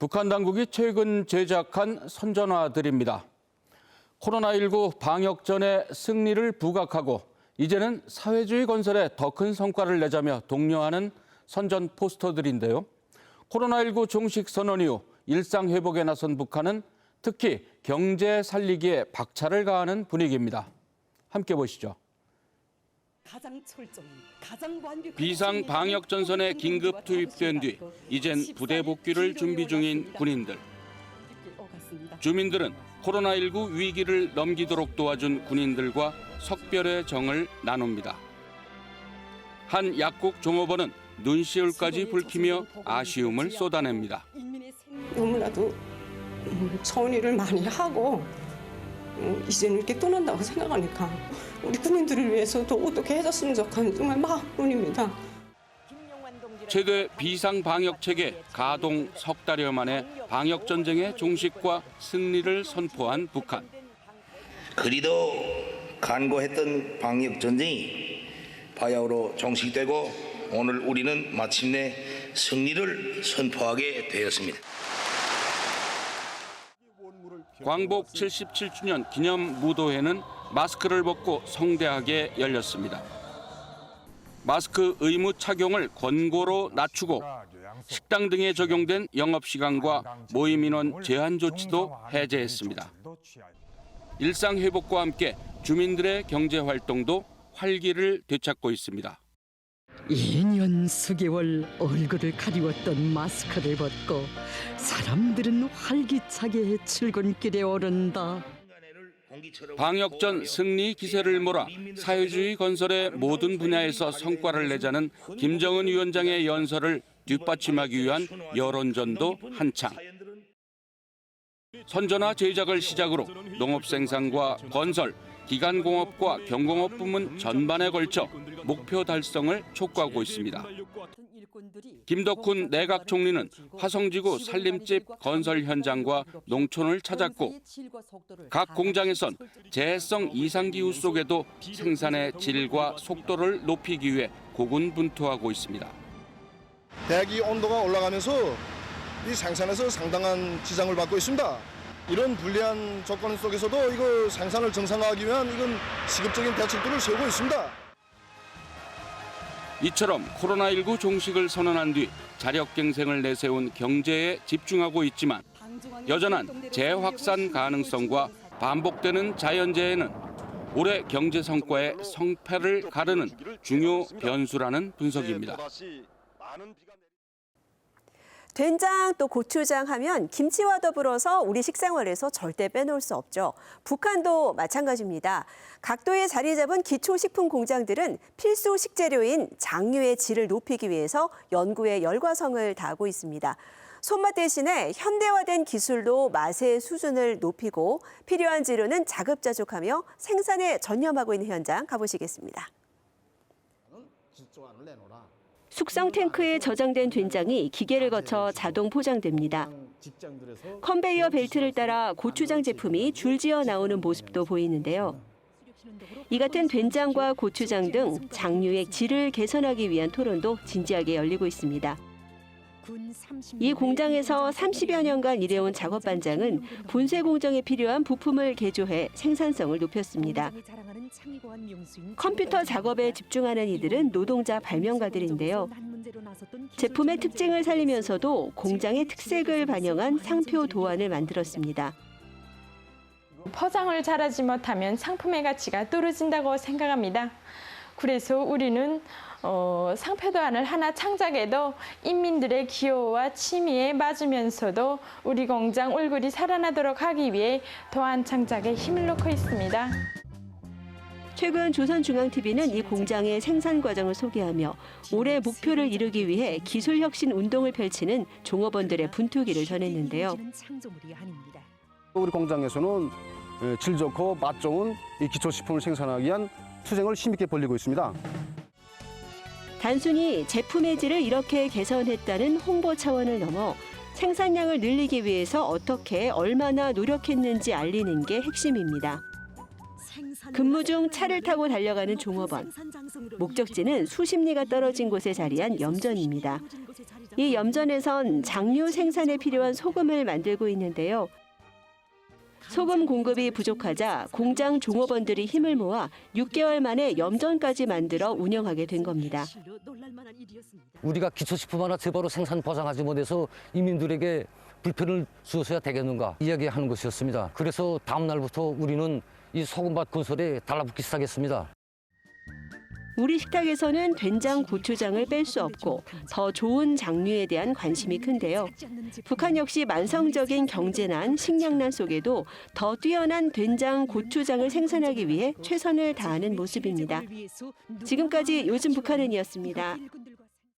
북한 당국이 최근 제작한 선전화들입니다. 코로나19 방역 전에 승리를 부각하고 이제는 사회주의 건설에 더 큰 성과를 내자며 독려하는 선전 포스터들인데요. 코로나19 종식 선언 이후 일상 회복에 나선 북한은 특히 경제 살리기에 박차를 가하는 분위기입니다. 함께 보시죠. 가장 철저히, 가장 완벽한 비상 방역 전선에 긴급 투입된 뒤 이젠 부대 복귀를 준비 중인 군인들. 주민들은 코로나19 위기를 넘기도록 도와준 군인들과 석별의 정을 나눕니다. 한 약국 종업원은 눈시울까지 붉히며 아쉬움을 쏟아냅니다. 너무나도 음, 좋은 일을 많이 하고 음, 이제는 이렇게 떠난다고 생각하니까 우리 군인들을 위해서도 어떻게 해줬으면 좋겠는 정말 마음뿐입니다. 최대 비상 방역 체계 가동 석 달여 만에 방역 전쟁의 종식과 승리를 선포한 북한. 그리도 간고했던 방역 전쟁이 바야흐로 종식되고 오늘 우리는 마침내 승리를 선포하게 되었습니다. 광복 77주년 기념 무도회는 마스크를 벗고 성대하게 열렸습니다. 마스크 의무 착용을 권고로 낮추고 식당 등에 적용된 영업 시간과 모임 인원 제한 조치도 해제했습니다. 일상 회복과 함께 주민들의 경제 활동도 활기를 되찾고 있습니다. 2년 수개월 얼굴을 가리웠던 마스크를 벗고 사람들은 활기차게 출근길에 오른다. 방역 전 승리 기세를 몰아 사회주의 건설의 모든 분야에서 성과를 내자는 김정은 위원장의 연설을 뒷받침하기 위한 여론전도 한창. 선전화 제작을 시작으로 농업 생산과 건설, 기간공업과 경공업 부문 전반에 걸쳐 목표 달성을 촉구하고 있습니다. 김덕훈 내각 총리는 화성지구 살림집 건설 현장과 농촌을 찾았고 각 공장에선 재해성 이상기후 속에도 생산의 질과 속도를 높이기 위해 고군분투하고 있습니다. 대기 온도가 올라가면서 이 생산에서 상당한 지장을 받고 있습니다. 이런 불리한 조건 속에서도 이거 생산을 정상화하기 위한 이건 시급적인 대책들을 세우고 있습니다. 이처럼 코로나19 종식을 선언한 뒤 자력갱생을 내세운 경제에 집중하고 있지만 여전한 재확산 가능성과 반복되는 자연재해는 올해 경제 성과의 성패를 가르는 중요 변수라는 분석입니다. 된장 또 고추장 하면 김치와 더불어서 우리 식생활에서 절대 빼놓을 수 없죠. 북한도 마찬가지입니다. 각도에 자리 잡은 기초식품 공장들은 필수 식재료인 장류의 질을 높이기 위해서 연구에 열과성을 다하고 있습니다. 손맛 대신에 현대화된 기술로 맛의 수준을 높이고 필요한 재료는 자급자족하며 생산에 전념하고 있는 현장 가보시겠습니다. 숙성 탱크에 저장된 된장이 기계를 거쳐 자동 포장됩니다. 컨베이어 벨트를 따라 고추장 제품이 줄지어 나오는 모습도 보이는데요. 이 같은 된장과 고추장 등 장류의 질을 개선하기 위한 토론도 진지하게 열리고 있습니다. 이 공장에서 30여 년간 일해온 작업 반장은 분쇄 공정에 필요한 부품을 개조해 생산성을 높였습니다. 컴퓨터 작업에 집중하는 이들은 노동자 발명가들인데요. 제품의 특징을 살리면서도 공장의 특색을 반영한 상표 도안을 만들었습니다. 포장을 잘하지 못하면 상품의 가치가 떨어진다고 생각합니다. 그래서 우리는 어, 상표 도안을 하나 창작해도 인민들의 기호와 취미에 맞으면서도 우리 공장 얼굴이 살아나도록 하기 위해 도안 창작에 힘을 넣고 있습니다. 최근 조선중앙TV는 이 공장의 생산 과정을 소개하며 올해 목표를 이루기 위해 기술혁신 운동을 펼치는 종업원들의 분투기를 전했는데요. 우리 공장에서는 예, 질 좋고 맛 좋은 이 기초식품을 생산하기 위한 투쟁을 힘있게 벌리고 있습니다. 단순히 제품의 질을 이렇게 개선했다는 홍보 차원을 넘어 생산량을 늘리기 위해서 어떻게 얼마나 노력했는지 알리는 게 핵심입니다. 근무 중 차를 타고 달려가는 종업원. 목적지는 수십 리가 떨어진 곳에 자리한 염전입니다. 이 염전에선 장류 생산에 필요한 소금을 만들고 있는데요. 소금 공급이 부족하자 공장 종업원들이 힘을 모아 6개월 만에 염전까지 만들어 운영하게 된 겁니다. 우리가 기초식품 하나 제대로 생산 보장하지 못해서 이민들에게 불편을 주어서야 되겠는가 이야기하는 것이었습니다. 그래서 다음 날부터 우리는 이 소금밭 건설에 달라붙기 시작했습니다. 우리 식탁에서는 된장, 고추장을 뺄 수 없고 더 좋은 장류에 대한 관심이 큰데요. 북한 역시 만성적인 경제난, 식량난 속에도 더 뛰어난 된장, 고추장을 생산하기 위해 최선을 다하는 모습입니다. 지금까지 요즘 북한은이었습니다.